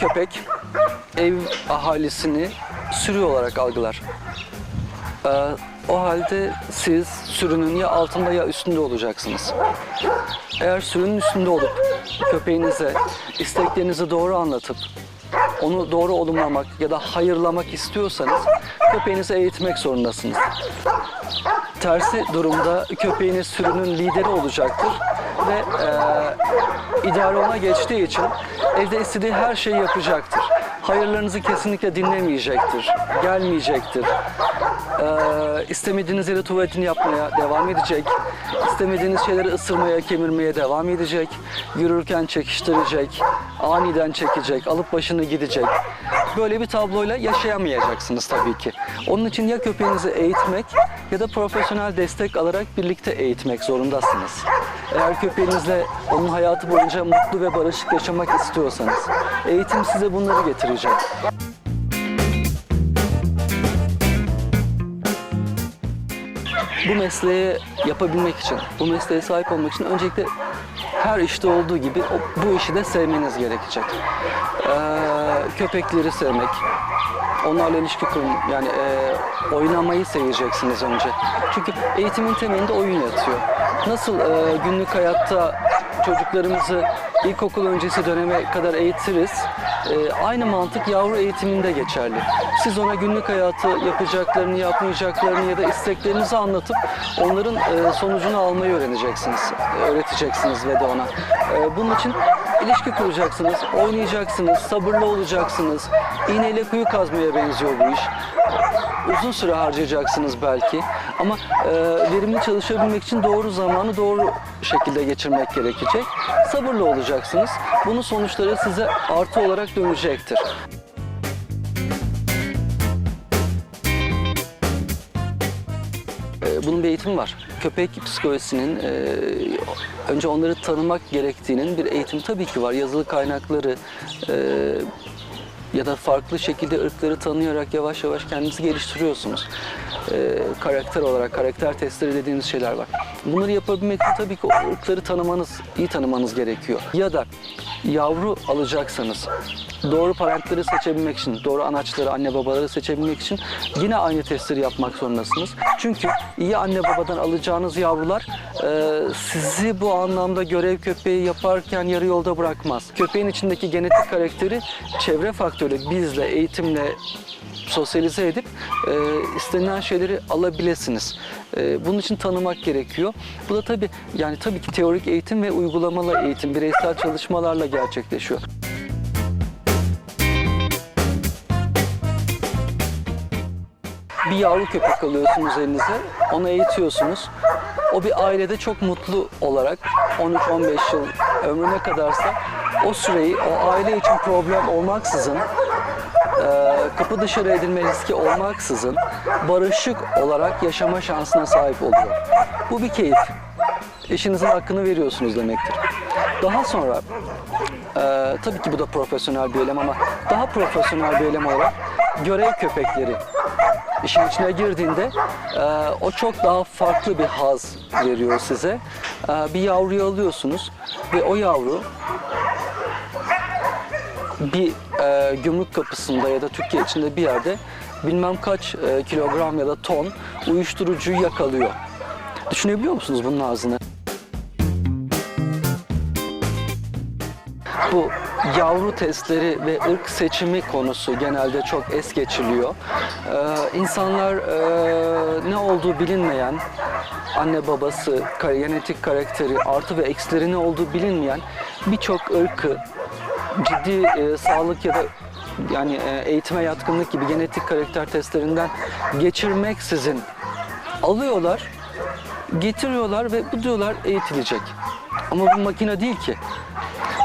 köpek ev ahalisini sürü olarak algılar. Ee, o halde siz sürünün ya altında ya üstünde olacaksınız. Eğer sürünün üstünde olup köpeğinize isteklerinizi doğru anlatıp onu doğru olumlamak ya da hayırlamak istiyorsanız köpeğinizi eğitmek zorundasınız. Tersi durumda köpeğiniz sürünün lideri olacaktır ve e, idare ona geçtiği için evde istediği her şeyi yapacaktır. Hayırlarınızı kesinlikle dinlemeyecektir, gelmeyecektir. E, istemediğiniz yere tuvaletini yapmaya devam edecek. İstemediğiniz şeyleri ısırmaya, kemirmeye devam edecek. Yürürken çekiştirecek, aniden çekecek, alıp başını gidecek. Böyle bir tabloyla yaşayamayacaksınız tabii ki. Onun için ya köpeğinizi eğitmek ya da profesyonel destek alarak birlikte eğitmek zorundasınız. Eğer köpeğinizle onun hayatı boyunca mutlu ve barışık yaşamak istiyorsanız eğitim size bunları getirecek. Bu mesleği yapabilmek için, bu mesleğe sahip olmak için öncelikle her işte olduğu gibi bu işi de sevmeniz gerekecek. Ee, köpekleri sevmek, onlarla ilişki kurun, yani e, oynamayı seveceksiniz önce. Çünkü eğitimin temelinde oyun yatıyor. Nasıl e, günlük hayatta çocuklarımızı ilkokul öncesi döneme kadar eğitiriz, e, aynı mantık yavru eğitiminde geçerli. Siz ona günlük hayatı yapacaklarını, yapmayacaklarını ya da isteklerinizi anlatıp onların e, sonucunu almayı öğreneceksiniz, öğreteceksiniz ve de ona. E, bunun için ilişki kuracaksınız, oynayacaksınız, sabırlı olacaksınız. İğneyle kuyu kazmaya benziyor bu iş. Uzun süre harcayacaksınız belki ama e, verimli çalışabilmek için doğru zamanı doğru şekilde geçirmek gerekecek. Sabırlı olacaksınız. Bunun sonuçları size artı olarak dönecektir. E, Bunun bir eğitimi var. Köpek psikolojisinin e, önce onları tanımak gerektiğinin bir eğitimi tabii ki var. Yazılı kaynakları e, ya da farklı şekilde ırkları tanıyarak yavaş yavaş kendinizi geliştiriyorsunuz. E, karakter olarak karakter testleri dediğimiz şeyler var. Bunları yapabilmek için tabii ki o ırkları tanımanız, iyi tanımanız gerekiyor. Ya da yavru alacaksanız doğru parentleri seçebilmek için, doğru anaçları, anne babaları seçebilmek için yine aynı testleri yapmak zorundasınız. Çünkü iyi anne babadan alacağınız yavrular e, sizi bu anlamda görev köpeği yaparken yarı yolda bırakmaz. Köpeğin içindeki genetik karakteri çevre faktörü bizle, eğitimle sosyalize edip e, istenilen şeyleri alabilirsiniz. E, bunun için tanımak gerekiyor. Bu da tabii yani tabii ki teorik eğitim ve uygulamalı eğitim, bireysel çalışmalarla gerçekleşiyor. bir yavru köpek alıyorsunuz elinize, onu eğitiyorsunuz. O bir ailede çok mutlu olarak 13-15 yıl ömrüne kadarsa o süreyi o aile için problem olmaksızın e, kapı dışarı edilme riski olmaksızın barışık olarak yaşama şansına sahip oluyor. Bu bir keyif. Eşinizin hakkını veriyorsunuz demektir. Daha sonra e, tabii ki bu da profesyonel bir eylem ama daha profesyonel bir eylem olarak görev köpekleri işin içine girdiğinde e, o çok daha farklı bir haz veriyor size. E, bir yavruyu alıyorsunuz ve o yavru bir e, gümrük kapısında ya da Türkiye içinde bir yerde bilmem kaç e, kilogram ya da ton uyuşturucuyu yakalıyor. Düşünebiliyor musunuz bunun ağzını? Bu yavru testleri ve ırk seçimi konusu genelde çok es geçiliyor. Ee, insanlar e, ne olduğu bilinmeyen, anne babası, genetik karakteri, artı ve eksileri ne olduğu bilinmeyen birçok ırkı ciddi e, sağlık ya da yani e, eğitime yatkınlık gibi genetik karakter testlerinden geçirmeksizin alıyorlar, getiriyorlar ve bu diyorlar eğitilecek. Ama bu makine değil ki.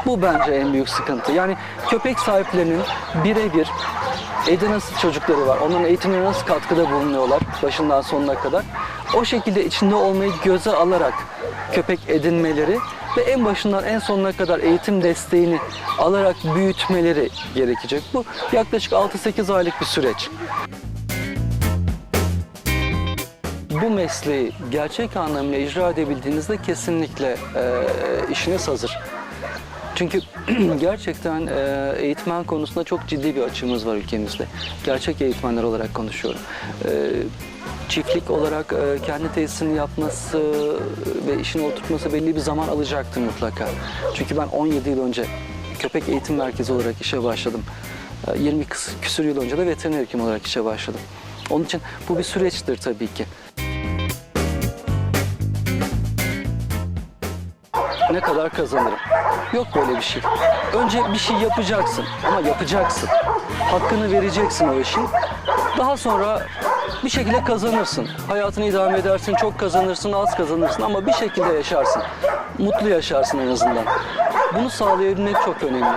Bu bence en büyük sıkıntı. Yani köpek sahiplerinin birebir evde nasıl çocukları var, onların eğitimine nasıl katkıda bulunuyorlar başından sonuna kadar. O şekilde içinde olmayı göze alarak köpek edinmeleri ve en başından en sonuna kadar eğitim desteğini alarak büyütmeleri gerekecek. Bu yaklaşık 6-8 aylık bir süreç. Bu mesleği gerçek anlamıyla icra edebildiğinizde kesinlikle e, işiniz hazır. Çünkü gerçekten e, eğitmen konusunda çok ciddi bir açığımız var ülkemizde. Gerçek eğitmenler olarak konuşuyorum. E, çiftlik olarak e, kendi tesisini yapması ve işini oturtması belli bir zaman alacaktır mutlaka. Çünkü ben 17 yıl önce köpek eğitim merkezi olarak işe başladım. E, 20 kıs- küsur yıl önce de veteriner hekim olarak işe başladım. Onun için bu bir süreçtir tabii ki. ne kadar kazanırım. Yok böyle bir şey. Önce bir şey yapacaksın ama yapacaksın. Hakkını vereceksin o işin. Daha sonra bir şekilde kazanırsın. Hayatını idame edersin, çok kazanırsın, az kazanırsın ama bir şekilde yaşarsın. Mutlu yaşarsın en azından. Bunu sağlayabilmek çok önemli.